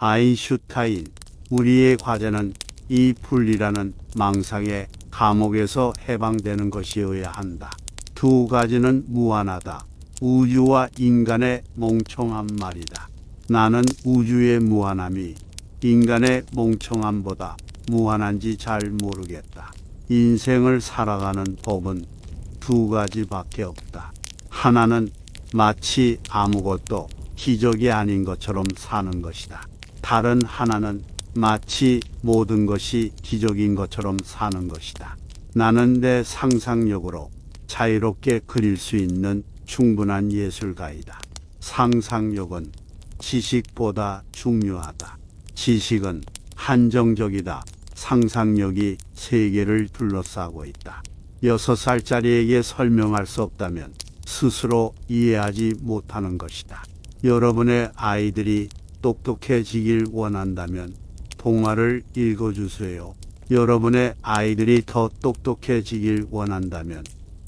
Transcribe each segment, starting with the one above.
아인슈타인, 우리의 과제는 이 분리라는 망상의 감옥에서 해방되는 것이어야 한다. 두 가지는 무한하다. 우주와 인간의 멍청한 말이다. 나는 우주의 무한함이 인간의 멍청함보다 무한한지 잘 모르겠다. 인생을 살아가는 법은 두 가지밖에 없다. 하나는 마치 아무것도 기적이 아닌 것처럼 사는 것이다. 다른 하나는 마치 모든 것이 기적인 것처럼 사는 것이다. 나는 내 상상력으로 자유롭게 그릴 수 있는 충분한 예술가이다. 상상력은 지식보다 중요하다. 지식은 한정적이다. 상상력이 세계를 둘러싸고 있다. 여섯 살짜리에게 설명할 수 없다면 스스로 이해하지 못하는 것이다. 여러분의 아이들이 똑똑해지길 원한다면 동화를 읽어주세요. 여러분의 아이들이 더 똑똑해지길 원한다면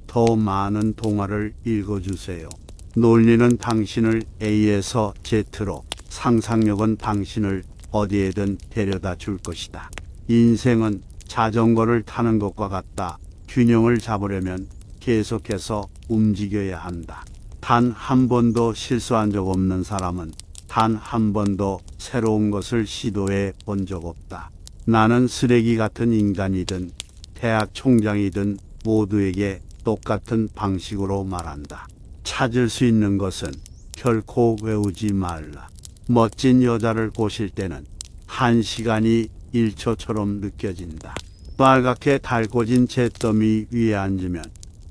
더 많은 동화를 읽어주세요. 논리는 당신을 A에서 Z로, 상상력은 당신을 어디에든 데려다 줄 것이다. 인생은 자전거를 타는 것과 같다. 균형을 잡으려면 계속해서 움직여야 한다. 단 한 번도 실수한 적 없는 사람은 단 한 번도 새로운 것을 시도해 본 적 없다. 나는 쓰레기 같은 인간이든 대학 총장이든 모두에게 똑같은 방식으로 말한다. 찾을 수 있는 것은 결코 외우지 말라. 멋진 여자를 보실 때는 한 시간이 1초처럼 느껴진다. 빨갛게 달궈진 잿더미 위에 앉으면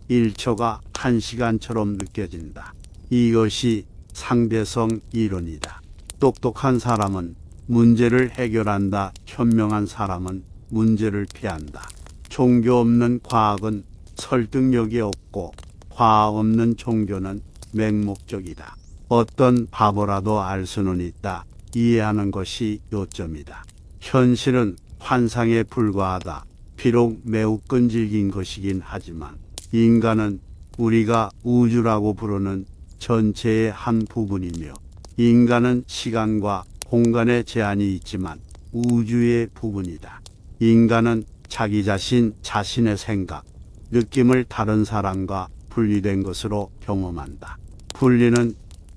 1초가 1시간처럼 느껴진다. 이것이 상대성 이론이다. 똑똑한 사람은 문제를 해결한다. 현명한 사람은 문제를 피한다. 종교 없는 과학은 설득력이 없고 과학 없는 종교는 맹목적이다. 어떤 바보라도 알 수는 있다. 이해하는 것이 요점이다. 현실은 환상에 불과하다. 비록 매우 끈질긴 것이긴 하지만 인간은 우리가 우주라고 부르는 전체의 한 부분이며 인간은 시간과 공간의 제한이 있지만 우주의 부분이다. 인간은 자기 자신, 자신의 생각, 느낌을 다른 사람과 분리된 것으로 경험한다. 분리는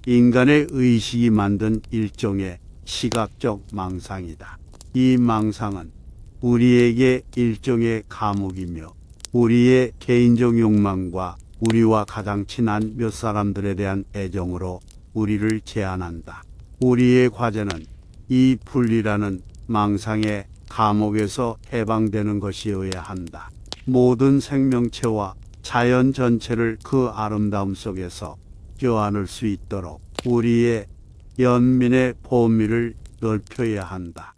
인간의 의식이 만든 일종의 시각적 망상이다. 이 망상은 우리에게 일종의 감옥이며 우리의 개인적 욕망과 우리와 가장 친한 몇 사람들에 대한 애정으로 우리를 제한한다. 우리의 과제는 이 분리라는 망상의 감옥에서 해방되는 것이어야 한다. 모든 생명체와 자연 전체를 그 아름다움 속에서 껴안을 수 있도록 우리의 연민의 범위를 넓혀야 한다.